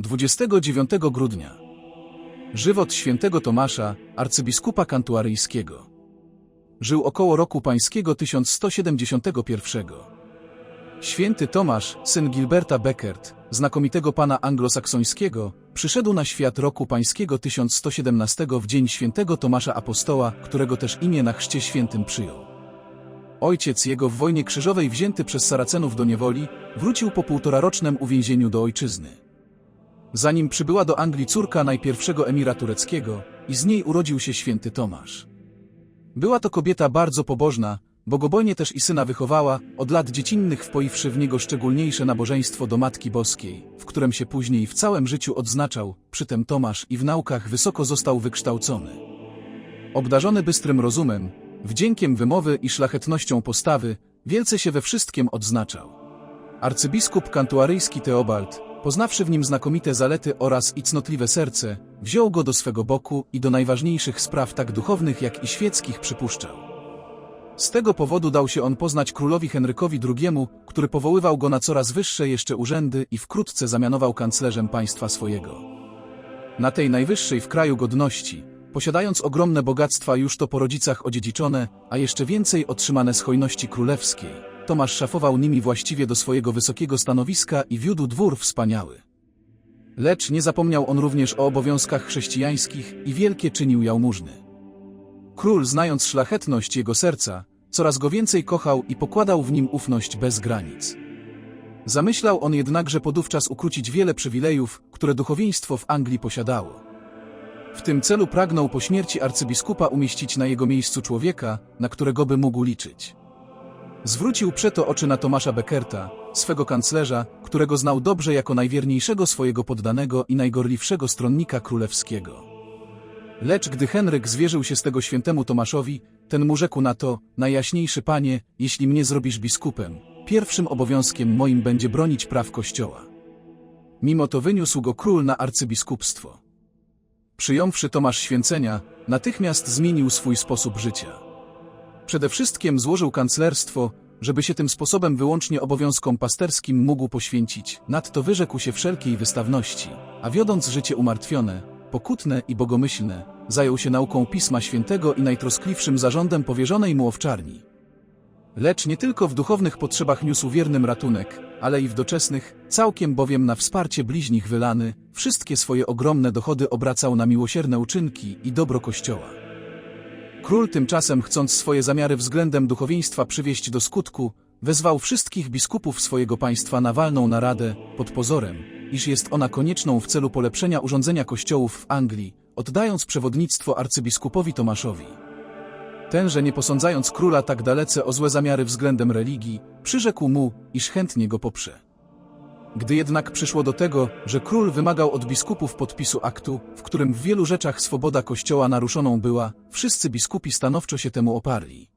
29 grudnia. Żywot świętego Tomasza, arcybiskupa kantuaryjskiego. Żył około roku pańskiego 1171. Święty Tomasz, syn Gilberta Beckert, znakomitego pana anglosaksońskiego, przyszedł na świat roku pańskiego 1117 w dzień świętego Tomasza Apostoła, którego też imię na chrzcie świętym przyjął. Ojciec jego w wojnie krzyżowej wzięty przez Saracenów do niewoli, wrócił po półtorarocznym uwięzieniu do ojczyzny. Zanim przybyła do Anglii córka najpierwszego emira tureckiego i z niej urodził się święty Tomasz. Była to kobieta bardzo pobożna, bogobojnie też i syna wychowała, od lat dziecinnych wpoiwszy w niego szczególniejsze nabożeństwo do Matki Boskiej, w którym się później w całym życiu odznaczał, przytem Tomasz i w naukach wysoko został wykształcony. Obdarzony bystrym rozumem, wdziękiem wymowy i szlachetnością postawy, wielce się we wszystkim odznaczał. Arcybiskup kantuaryjski Teobald, poznawszy w nim znakomite zalety oraz i cnotliwe serce, wziął go do swego boku i do najważniejszych spraw tak duchownych jak i świeckich przypuszczał. Z tego powodu dał się on poznać królowi Henrykowi II, który powoływał go na coraz wyższe jeszcze urzędy i wkrótce zamianował kanclerzem państwa swojego. Na tej najwyższej w kraju godności, posiadając ogromne bogactwa już to po rodzicach odziedziczone, a jeszcze więcej otrzymane z hojności królewskiej, Tomasz szafował nimi właściwie do swojego wysokiego stanowiska i wiódł dwór wspaniały. Lecz nie zapomniał on również o obowiązkach chrześcijańskich i wielkie czynił jałmużny. Król, znając szlachetność jego serca, coraz go więcej kochał i pokładał w nim ufność bez granic. Zamyślał on jednakże podówczas ukrócić wiele przywilejów, które duchowieństwo w Anglii posiadało. W tym celu pragnął po śmierci arcybiskupa umieścić na jego miejscu człowieka, na którego by mógł liczyć. Zwrócił przeto oczy na Tomasza Beckerta, swego kanclerza, którego znał dobrze jako najwierniejszego swojego poddanego i najgorliwszego stronnika królewskiego. Lecz gdy Henryk zwierzył się z tego świętemu Tomaszowi, ten mu rzekł na to, najjaśniejszy panie, jeśli mnie zrobisz biskupem, pierwszym obowiązkiem moim będzie bronić praw kościoła. Mimo to wyniósł go król na arcybiskupstwo. Przyjąwszy Tomasz święcenia, natychmiast zmienił swój sposób życia. Przede wszystkim złożył kanclerstwo, żeby się tym sposobem wyłącznie obowiązkom pasterskim mógł poświęcić. Nadto wyrzekł się wszelkiej wystawności, a wiodąc życie umartwione, pokutne i bogomyślne, zajął się nauką Pisma Świętego i najtroskliwszym zarządem powierzonej mu owczarni. Lecz nie tylko w duchownych potrzebach niósł wiernym ratunek, ale i w doczesnych, całkiem bowiem na wsparcie bliźnich wylany, wszystkie swoje ogromne dochody obracał na miłosierne uczynki i dobro Kościoła. Król tymczasem, chcąc swoje zamiary względem duchowieństwa przywieść do skutku, wezwał wszystkich biskupów swojego państwa na walną naradę, pod pozorem, iż jest ona konieczną w celu polepszenia urządzenia kościołów w Anglii, oddając przewodnictwo arcybiskupowi Tomaszowi. Tenże nie posądzając króla tak dalece o złe zamiary względem religii, przyrzekł mu, iż chętnie go poprze. Gdy jednak przyszło do tego, że król wymagał od biskupów podpisu aktu, w którym w wielu rzeczach swoboda kościoła naruszoną była, wszyscy biskupi stanowczo się temu oparli.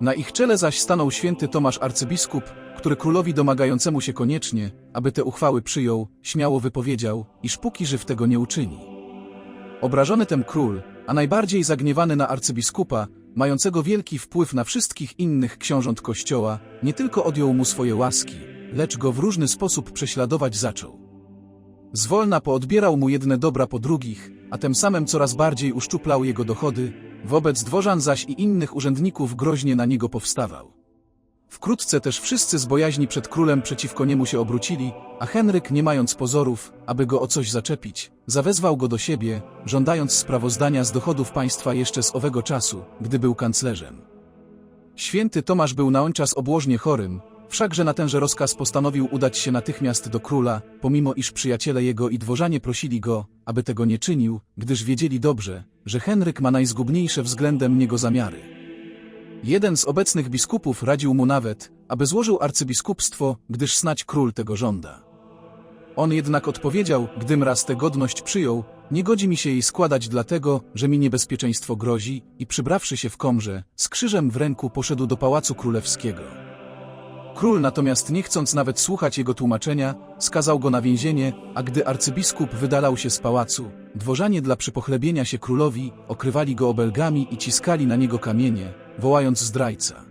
Na ich czele zaś stanął święty Tomasz arcybiskup, który królowi domagającemu się koniecznie, aby te uchwały przyjął, śmiało wypowiedział, iż póki żyw tego nie uczyni. Obrażony tem król, a najbardziej zagniewany na arcybiskupa, mającego wielki wpływ na wszystkich innych książąt kościoła, nie tylko odjął mu swoje łaski, lecz go w różny sposób prześladować zaczął. Zwolna poodbierał mu jedne dobra po drugich, a tym samym coraz bardziej uszczuplał jego dochody, wobec dworzan zaś i innych urzędników groźnie na niego powstawał. Wkrótce też wszyscy z bojaźni przed królem przeciwko niemu się obrócili, a Henryk, nie mając pozorów, aby go o coś zaczepić, zawezwał go do siebie, żądając sprawozdania z dochodów państwa jeszcze z owego czasu, gdy był kanclerzem. Święty Tomasz był na czas obłożnie chorym, wszakże na tenże rozkaz postanowił udać się natychmiast do króla, pomimo iż przyjaciele jego i dworzanie prosili go, aby tego nie czynił, gdyż wiedzieli dobrze, że Henryk ma najzgubniejsze względem niego zamiary. Jeden z obecnych biskupów radził mu nawet, aby złożył arcybiskupstwo, gdyż snać król tego żąda. On jednak odpowiedział, gdym raz tę godność przyjął, nie godzi mi się jej składać dlatego, że mi niebezpieczeństwo grozi i przybrawszy się w komrze, z krzyżem w ręku poszedł do pałacu królewskiego. Król natomiast nie chcąc nawet słuchać jego tłumaczenia, skazał go na więzienie, a gdy arcybiskup wydalał się z pałacu, dworzanie dla przypochlebienia się królowi okrywali go obelgami i ciskali na niego kamienie, wołając zdrajca.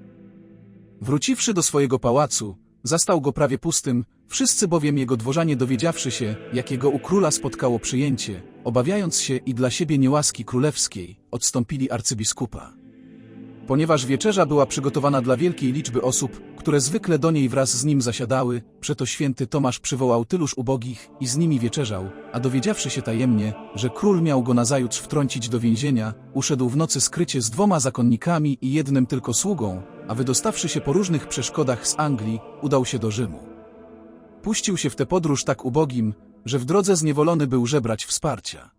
Wróciwszy do swojego pałacu, zastał go prawie pustym, Wszyscy bowiem jego dworzanie dowiedziawszy się, jakiego u króla spotkało przyjęcie, obawiając się i dla siebie niełaski królewskiej, odstąpili arcybiskupa. Ponieważ wieczerza była przygotowana dla wielkiej liczby osób, które zwykle do niej wraz z nim zasiadały, przeto święty Tomasz przywołał tyluż ubogich i z nimi wieczerzał, a dowiedziawszy się tajemnie, że król miał go nazajutrz wtrącić do więzienia, uszedł w nocy skrycie z dwoma zakonnikami i jednym tylko sługą, a wydostawszy się po różnych przeszkodach z Anglii, udał się do Rzymu. Puścił się w tę podróż tak ubogim, że w drodze zniewolony był żebrać wsparcia.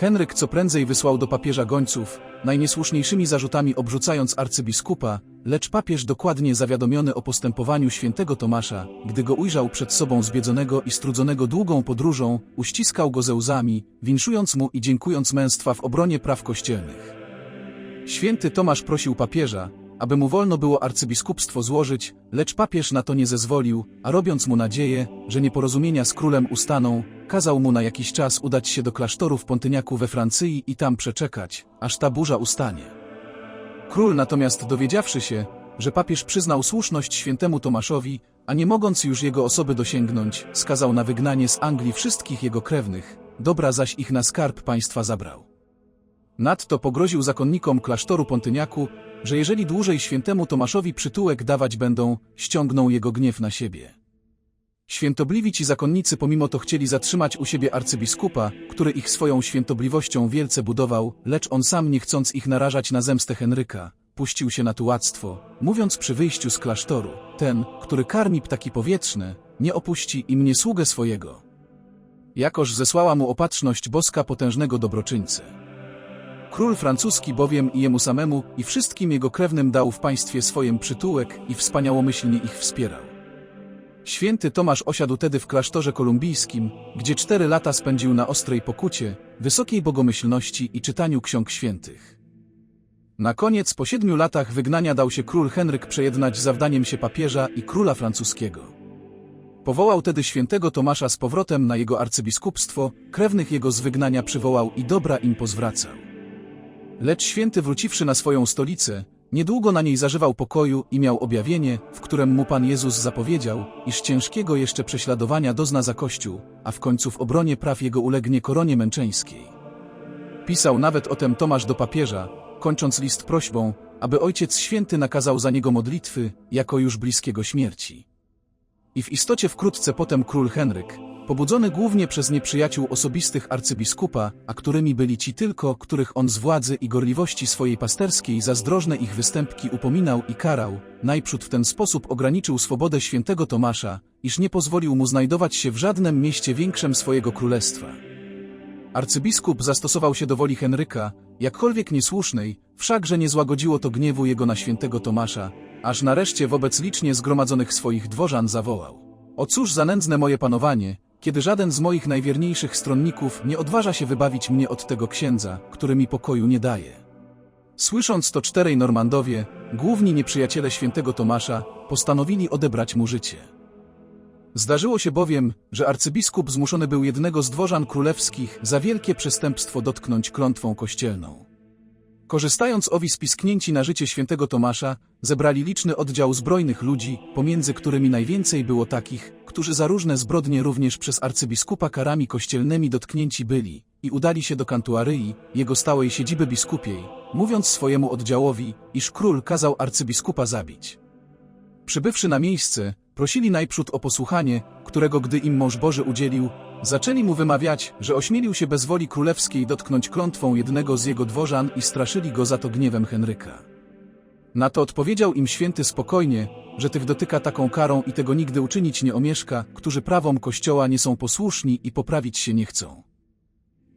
Henryk co prędzej wysłał do papieża gońców, najniesłuszniejszymi zarzutami obrzucając arcybiskupa, lecz papież dokładnie zawiadomiony o postępowaniu świętego Tomasza, gdy go ujrzał przed sobą zbiedzonego i strudzonego długą podróżą, uściskał go ze łzami, winszując mu i dziękując męstwa w obronie praw kościelnych. Święty Tomasz prosił papieża, aby mu wolno było arcybiskupstwo złożyć, lecz papież na to nie zezwolił, a robiąc mu nadzieję, że nieporozumienia z królem ustaną, kazał mu na jakiś czas udać się do klasztoru w Pontyniaku we Francji i tam przeczekać, aż ta burza ustanie. Król natomiast dowiedziawszy się, że papież przyznał słuszność świętemu Tomaszowi, a nie mogąc już jego osoby dosięgnąć, skazał na wygnanie z Anglii wszystkich jego krewnych, dobra zaś ich na skarb państwa zabrał. Nadto pogroził zakonnikom klasztoru Pontyniaku, że jeżeli dłużej świętemu Tomaszowi przytułek dawać będą, ściągną jego gniew na siebie. Świętobliwi ci zakonnicy pomimo to chcieli zatrzymać u siebie arcybiskupa, który ich swoją świętobliwością wielce budował, lecz on sam nie chcąc ich narażać na zemstę Henryka, puścił się na tułactwo, mówiąc przy wyjściu z klasztoru, ten, który karmi ptaki powietrzne, nie opuści i mnie sługę swojego. Jakoż zesłała mu opatrzność boska potężnego dobroczyńcy. Król francuski bowiem i jemu samemu i wszystkim jego krewnym dał w państwie swoim przytułek i wspaniałomyślnie ich wspierał. Święty Tomasz osiadł tedy w klasztorze kolumbijskim, gdzie cztery lata spędził na ostrej pokucie, wysokiej bogomyślności i czytaniu ksiąg świętych. Na koniec po siedmiu latach wygnania dał się król Henryk przejednać zawdaniem się papieża i króla francuskiego. Powołał tedy świętego Tomasza z powrotem na jego arcybiskupstwo, krewnych jego z wygnania przywołał i dobra im pozwracał. Lecz święty wróciwszy na swoją stolicę, niedługo na niej zażywał pokoju i miał objawienie, w którem mu Pan Jezus zapowiedział, iż ciężkiego jeszcze prześladowania dozna za Kościół, a w końcu w obronie praw jego ulegnie koronie męczeńskiej. Pisał nawet o tem Tomasz do papieża, kończąc list prośbą, aby Ojciec Święty nakazał za niego modlitwy, jako już bliskiego śmierci. I w istocie wkrótce potem król Henryk, pobudzony głównie przez nieprzyjaciół osobistych arcybiskupa, a którymi byli ci tylko, których on z władzy i gorliwości swojej pasterskiej za zdrożne ich występki upominał i karał, najprzód w ten sposób ograniczył swobodę świętego Tomasza, iż nie pozwolił mu znajdować się w żadnym mieście większym swojego królestwa. Arcybiskup zastosował się do woli Henryka, jakkolwiek niesłusznej, wszakże nie złagodziło to gniewu jego na świętego Tomasza, aż nareszcie wobec licznie zgromadzonych swoich dworzan zawołał. O cóż za nędzne moje panowanie, kiedy żaden z moich najwierniejszych stronników nie odważa się wybawić mnie od tego księdza, który mi pokoju nie daje. Słysząc to czterej Normandowie, główni nieprzyjaciele świętego Tomasza, postanowili odebrać mu życie. Zdarzyło się bowiem, że arcybiskup zmuszony był jednego z dworzan królewskich za wielkie przestępstwo dotknąć klątwą kościelną. Korzystając owi spisknięci na życie świętego Tomasza, zebrali liczny oddział zbrojnych ludzi, pomiędzy którymi najwięcej było takich, którzy za różne zbrodnie również przez arcybiskupa karami kościelnymi dotknięci byli i udali się do Kantuaryi, jego stałej siedziby biskupiej, mówiąc swojemu oddziałowi, iż król kazał arcybiskupa zabić. Przybywszy na miejsce, prosili najprzód o posłuchanie, którego gdy im mąż Boży udzielił, zaczęli mu wymawiać, że ośmielił się bez woli królewskiej dotknąć klątwą jednego z jego dworzan i straszyli go za to gniewem Henryka. Na to odpowiedział im święty spokojnie, że tych dotyka taką karą i tego nigdy uczynić nie omieszka, którzy prawom Kościoła nie są posłuszni i poprawić się nie chcą.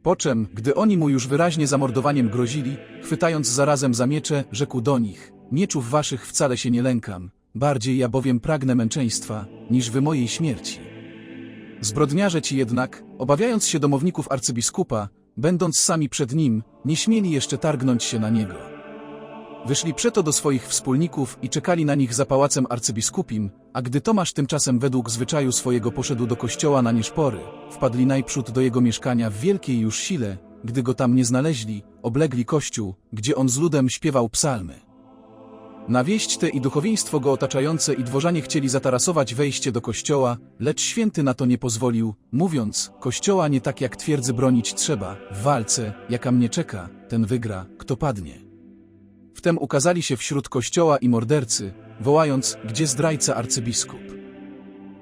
Po czym, gdy oni mu już wyraźnie zamordowaniem grozili, chwytając zarazem za miecze, rzekł do nich, mieczów waszych wcale się nie lękam, bardziej ja bowiem pragnę męczeństwa, niż wy mojej śmierci. Zbrodniarze ci jednak, obawiając się domowników arcybiskupa, będąc sami przed nim, nie śmieli jeszcze targnąć się na niego. Wyszli przeto do swoich wspólników i czekali na nich za pałacem arcybiskupim, a gdy Tomasz tymczasem według zwyczaju swojego poszedł do kościoła na nieszpory, wpadli najprzód do jego mieszkania w wielkiej już sile, gdy go tam nie znaleźli, oblegli kościół, gdzie on z ludem śpiewał psalmy. Na wieść tę i duchowieństwo go otaczające i dworzanie chcieli zatarasować wejście do kościoła, lecz święty na to nie pozwolił, mówiąc, kościoła nie tak jak twierdzy bronić trzeba, w walce, jaka mnie czeka, ten wygra, kto padnie. Wtem ukazali się wśród kościoła i mordercy, wołając, gdzie zdrajca arcybiskup.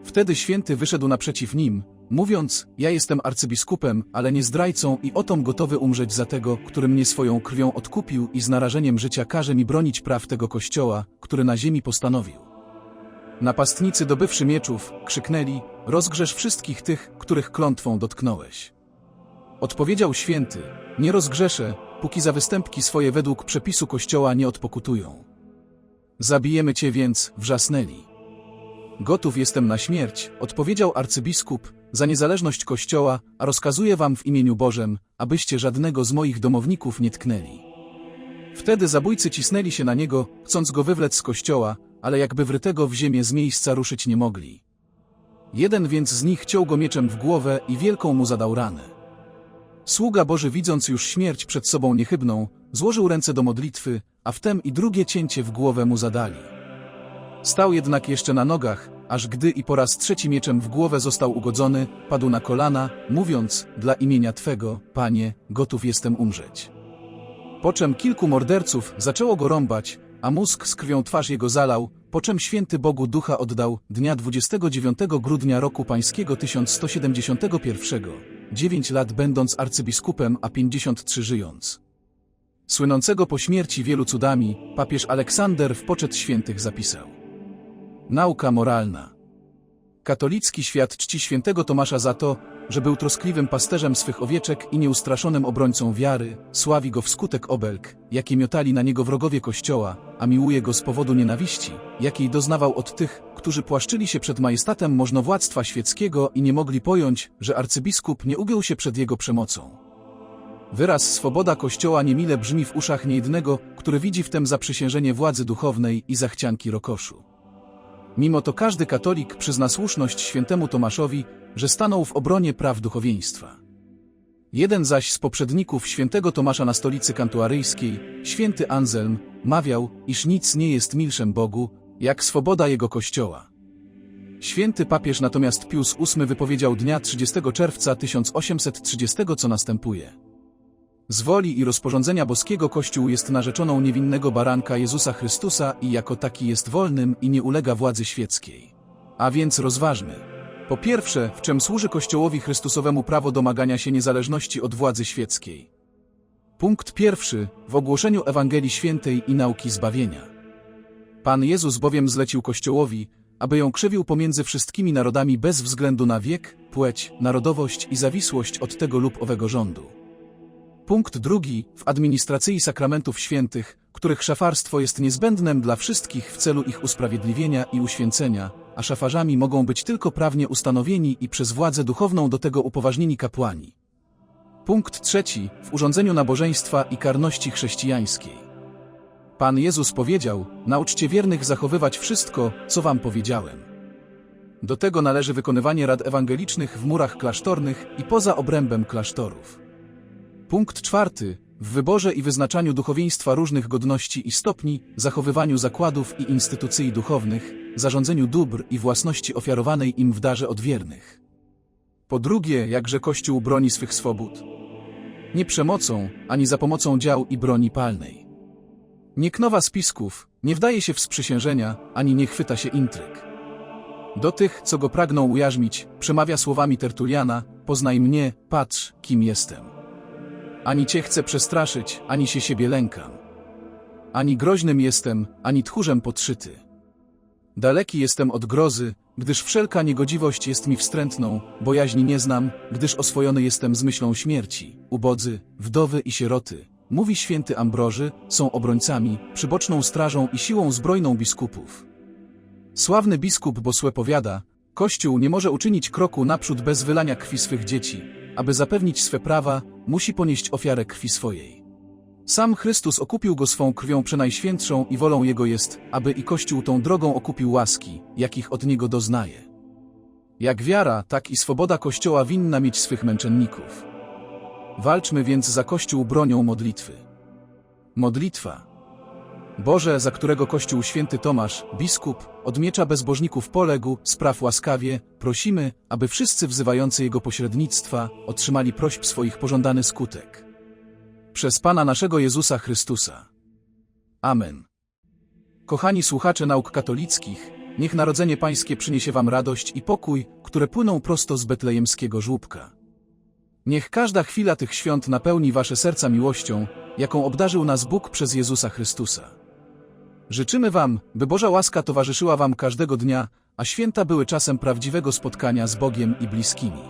Wtedy święty wyszedł naprzeciw nim, mówiąc, ja jestem arcybiskupem, ale nie zdrajcą i otom gotowy umrzeć za tego, który mnie swoją krwią odkupił i z narażeniem życia każe mi bronić praw tego kościoła, który na ziemi postanowił. Napastnicy dobywszy mieczów, krzyknęli, rozgrzesz wszystkich tych, których klątwą dotknąłeś. Odpowiedział święty, nie rozgrzeszę, póki za występki swoje według przepisu kościoła nie odpokutują. Zabijemy cię więc, wrzasnęli. Gotów jestem na śmierć, odpowiedział arcybiskup, za niezależność Kościoła, a rozkazuję wam w imieniu Bożem, abyście żadnego z moich domowników nie tknęli. Wtedy zabójcy cisnęli się na niego, chcąc go wywlec z kościoła, ale jakby wrytego w ziemię z miejsca ruszyć nie mogli. Jeden więc z nich ciął go mieczem w głowę i wielką mu zadał ranę. Sługa Boży widząc już śmierć przed sobą niechybną, złożył ręce do modlitwy, a wtem i drugie cięcie w głowę mu zadali. Stał jednak jeszcze na nogach, aż gdy i po raz trzeci mieczem w głowę został ugodzony, padł na kolana, mówiąc, dla imienia Twego, Panie, gotów jestem umrzeć. Po czym kilku morderców zaczęło go rąbać, a mózg z krwią twarz jego zalał, po czym święty Bogu ducha oddał dnia 29 grudnia roku pańskiego 1171, 9 lat będąc arcybiskupem, a 53 żyjąc. Słynącego po śmierci wielu cudami, papież Aleksander w poczet świętych zapisał. Nauka moralna. Katolicki świat czci świętego Tomasza za to, że był troskliwym pasterzem swych owieczek i nieustraszonym obrońcą wiary, sławi go wskutek obelg, jakie miotali na niego wrogowie Kościoła, a miłuje go z powodu nienawiści, jakiej doznawał od tych, którzy płaszczyli się przed majestatem możnowładztwa świeckiego i nie mogli pojąć, że arcybiskup nie ugiął się przed jego przemocą. Wyraz swoboda Kościoła niemile brzmi w uszach niejednego, który widzi w tym zaprzysiężenie władzy duchownej i zachcianki rokoszu. Mimo to każdy katolik przyzna słuszność świętemu Tomaszowi, że stanął w obronie praw duchowieństwa. Jeden zaś z poprzedników świętego Tomasza na stolicy kantuaryjskiej, święty Anselm, mawiał, iż nic nie jest milszem Bogu, jak swoboda jego kościoła. Święty papież natomiast Pius VIII wypowiedział dnia 30 czerwca 1830 co następuje. Z woli i rozporządzenia boskiego Kościół jest narzeczoną niewinnego baranka Jezusa Chrystusa i jako taki jest wolnym i nie ulega władzy świeckiej. A więc rozważmy. Po pierwsze, w czym służy Kościołowi Chrystusowemu prawo domagania się niezależności od władzy świeckiej. Punkt pierwszy, w ogłoszeniu Ewangelii Świętej i nauki zbawienia. Pan Jezus bowiem zlecił Kościołowi, aby ją krzywił pomiędzy wszystkimi narodami bez względu na wiek, płeć, narodowość i zawisłość od tego lub owego rządu. Punkt drugi, w administracji sakramentów świętych, których szafarstwo jest niezbędnem dla wszystkich w celu ich usprawiedliwienia i uświęcenia, a szafarzami mogą być tylko prawnie ustanowieni i przez władzę duchowną do tego upoważnieni kapłani. Punkt trzeci, w urządzeniu nabożeństwa i karności chrześcijańskiej. Pan Jezus powiedział, nauczcie wiernych zachowywać wszystko, co wam powiedziałem. Do tego należy wykonywanie rad ewangelicznych w murach klasztornych i poza obrębem klasztorów. Punkt czwarty. W wyborze i wyznaczaniu duchowieństwa różnych godności i stopni, zachowywaniu zakładów i instytucji duchownych, zarządzeniu dóbr i własności ofiarowanej im w darze od wiernych. Po drugie, jakże Kościół broni swych swobód. Nie przemocą, ani za pomocą dział i broni palnej. Nie knowa spisków, nie wdaje się w sprzysiężenia, ani nie chwyta się intryg. Do tych, co go pragną ujarzmić, przemawia słowami Tertuliana, poznaj mnie, patrz, kim jestem. Ani cię chcę przestraszyć, ani się siebie lękam. Ani groźnym jestem, ani tchórzem podszyty. Daleki jestem od grozy, gdyż wszelka niegodziwość jest mi wstrętną, bojaźni nie znam, gdyż oswojony jestem z myślą śmierci. Ubodzy, wdowy i sieroty, mówi święty Ambroży, są obrońcami, przyboczną strażą i siłą zbrojną biskupów. Sławny biskup Bosłe powiada, Kościół nie może uczynić kroku naprzód bez wylania krwi swych dzieci, aby zapewnić swe prawa, musi ponieść ofiarę krwi swojej. Sam Chrystus okupił go swą krwią przenajświętszą i wolą Jego jest, aby i Kościół tą drogą okupił łaski, jakich od Niego doznaje. Jak wiara, tak i swoboda Kościoła winna mieć swych męczenników. Walczmy więc za Kościół bronią modlitwy. Modlitwa. Boże, za którego Kościół święty Tomasz, biskup, od miecza bezbożników poległ, spraw łaskawie, prosimy, aby wszyscy wzywający Jego pośrednictwa otrzymali prośb swoich pożądany skutek. Przez Pana naszego Jezusa Chrystusa. Amen. Kochani słuchacze nauk katolickich, niech Narodzenie Pańskie przyniesie Wam radość i pokój, które płyną prosto z betlejemskiego żłóbka. Niech każda chwila tych świąt napełni Wasze serca miłością, jaką obdarzył nas Bóg przez Jezusa Chrystusa. Życzymy Wam, by Boża łaska towarzyszyła Wam każdego dnia, a święta były czasem prawdziwego spotkania z Bogiem i bliskimi.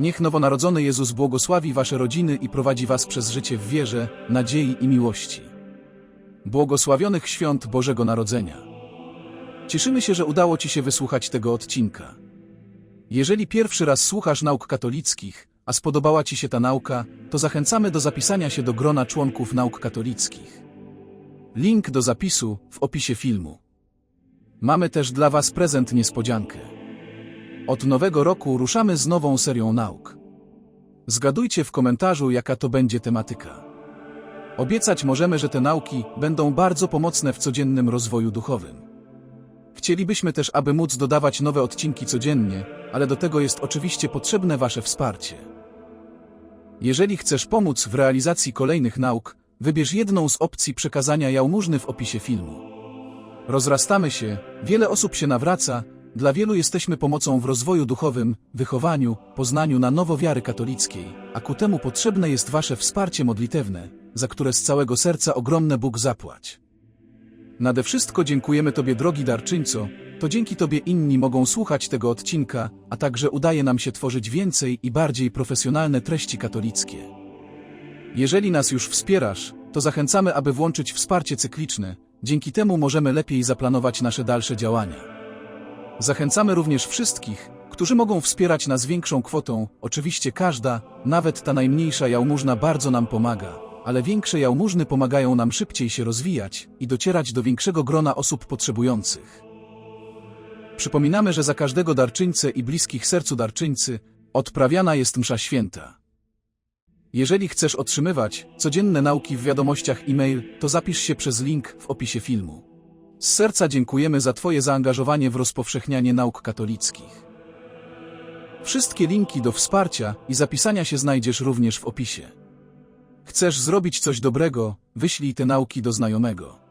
Niech nowonarodzony Jezus błogosławi Wasze rodziny i prowadzi Was przez życie w wierze, nadziei i miłości. Błogosławionych świąt Bożego Narodzenia. Cieszymy się, że udało Ci się wysłuchać tego odcinka. Jeżeli pierwszy raz słuchasz nauk katolickich, a spodobała Ci się ta nauka, to zachęcamy do zapisania się do grona członków nauk katolickich. Link do zapisu w opisie filmu. Mamy też dla Was prezent niespodziankę. Od nowego roku ruszamy z nową serią nauk. Zgadujcie w komentarzu, jaka to będzie tematyka. Obiecać możemy, że te nauki będą bardzo pomocne w codziennym rozwoju duchowym. Chcielibyśmy też, aby móc dodawać nowe odcinki codziennie, ale do tego jest oczywiście potrzebne Wasze wsparcie. Jeżeli chcesz pomóc w realizacji kolejnych nauk, wybierz jedną z opcji przekazania jałmużny w opisie filmu. Rozrastamy się, wiele osób się nawraca, dla wielu jesteśmy pomocą w rozwoju duchowym, wychowaniu, poznaniu na nowo wiary katolickiej, a ku temu potrzebne jest Wasze wsparcie modlitewne, za które z całego serca ogromne Bóg zapłać. Nade wszystko dziękujemy Tobie, drogi darczyńco, to dzięki Tobie inni mogą słuchać tego odcinka, a także udaje nam się tworzyć więcej i bardziej profesjonalne treści katolickie. Jeżeli nas już wspierasz, to zachęcamy, aby włączyć wsparcie cykliczne, dzięki temu możemy lepiej zaplanować nasze dalsze działania. Zachęcamy również wszystkich, którzy mogą wspierać nas większą kwotą, oczywiście każda, nawet ta najmniejsza jałmużna bardzo nam pomaga, ale większe jałmużny pomagają nam szybciej się rozwijać i docierać do większego grona osób potrzebujących. Przypominamy, że za każdego darczyńcę i bliskich sercu darczyńcy odprawiana jest msza święta. Jeżeli chcesz otrzymywać codzienne nauki w wiadomościach e-mail, to zapisz się przez link w opisie filmu. Z serca dziękujemy za Twoje zaangażowanie w rozpowszechnianie nauk katolickich. Wszystkie linki do wsparcia i zapisania się znajdziesz również w opisie. Chcesz zrobić coś dobrego, wyślij te nauki do znajomego.